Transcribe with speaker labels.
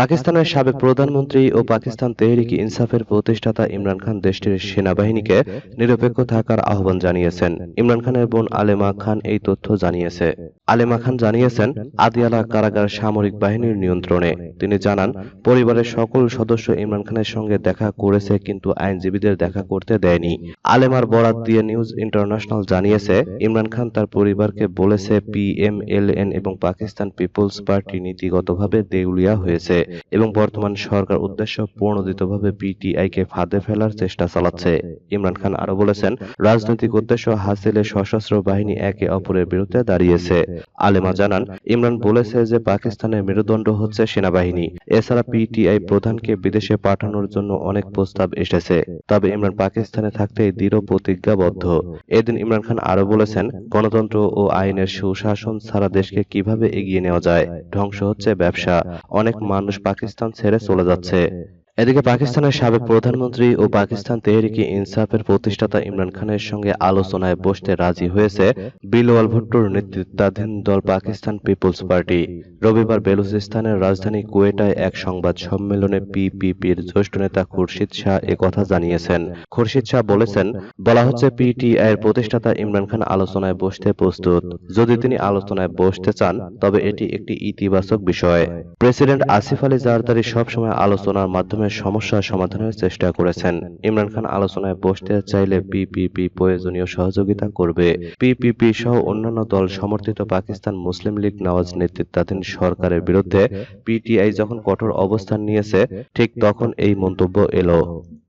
Speaker 1: পাকিস্তানের সাবেক প্রধানমন্ত্রী ও পাকিস্তান তেহরিক ইনসাফের প্রতিষ্ঠাতা ইমরান খান দেশটির সেনাবাহিনীকে নিরপেক্ষ থাকার আহ্বান জানিয়েছেন। ইমরান খানের বোন আলেমা খান এই তথ্য জানিয়েছে। আলেমা খান জানিয়েছেন, আদিয়ালা কারাগার সামরিক বাহিনীর নিয়ন্ত্রণে। তিনি জানান, পরিবারের সকল সদস্য ইমরান খানের সঙ্গে দেখা করেছে কিন্তু আইনজীবীদের দেখা করতে দেয়নি। আলেমার বরাত দিয়ে নিউজ ইন্টারন্যাশনাল জানিয়েছে, ইমরান খান তার পরিবারকে বলেছে, পিএমএলএন এবং পাকিস্তান পিপলস পার্টি নীতিগতভাবে দেউলিয়া হয়েছে। এবং বর্তমান সরকার উদ্দেশ্য প্রণোদিতভাবে পিটিআইকে ফাঁদে ফেলার চেষ্টা চালাচ্ছে। ইমরান খান আরও বলেছেন, রাজনৈতিক উদ্দেশ্য হাসিলে সশস্ত্র বাহিনী একে অপরের বিরুদ্ধে দাঁড়িয়েছে। আলেমা জানান, ইমরান বলেছে যে পাকিস্তানের মেরুদণ্ড হচ্ছে সেনাবাহিনী। এছাড়া পিটিআই প্রধানকে বিদেশে পাঠানোর জন্য অনেক প্রস্তাব এসেছে। তবে ইমরান পাকিস্তানে থাকতে দৃঢ় প্রতিজ্ঞাবদ্ধ। এদিন ইমরান খান আরও বলেছেন, গণতন্ত্র ও আইনের সুশাসন ছাড়া দেশকে কীভাবে এগিয়ে নেওয়া যায়? ধ্বংস হচ্ছে ব্যবসা। অনেক মানুষ পাকিস্তান ছেড়ে চলে যাচ্ছে। এদিকে পাকিস্তানের সাবেক প্রধানমন্ত্রী ও পাকিস্তান তেহরিকি ইনসাফের প্রতিষ্ঠাতা ইমরান খানের সঙ্গে আলোচনায় বসতে রাজি হয়েছে বিলওয়াল ভুট্টোর নেতৃত্বাধীন দল পাকিস্তান পিপলস পার্টি রবিবার বেলুচিস্তানের রাজধানী কুয়েটায় এক সংবাদ সম্মেলনে পিপিপির জ্যেষ্ঠ নেতা খুরশিদ শাহ কথা জানিয়েছেন। খুরশিদ শাহ বলেছেন বলা হচ্ছে পিটিআই এর প্রতিষ্ঠাতা ইমরান খান আলোচনায় বসতে প্রস্তুত। যদি তিনি আলোচনায় বসতে চান তবে এটি একটি ইতিবাচক বিষয়। প্রেসিডেন্ট আসিফ আলী জারদারি সবসময় আলোচনার মাধ্যমে সমস্যা সমাধানের চেষ্টা করেছেন। ইমরান খান আলোচনায় বসতে চাইলে পিপিপি প্রয়োজনীয় সহযোগিতা করবে। পিপিপি সহ অন্যান্য দল সমর্থিত পাকিস্তান মুসলিম লীগ নওয়াজ নেতৃত্বাধীন সরকারের বিরুদ্ধে পিটিআই যখন কঠোর অবস্থান নিয়েছে, ঠিক তখন এই মন্তব্য এলো।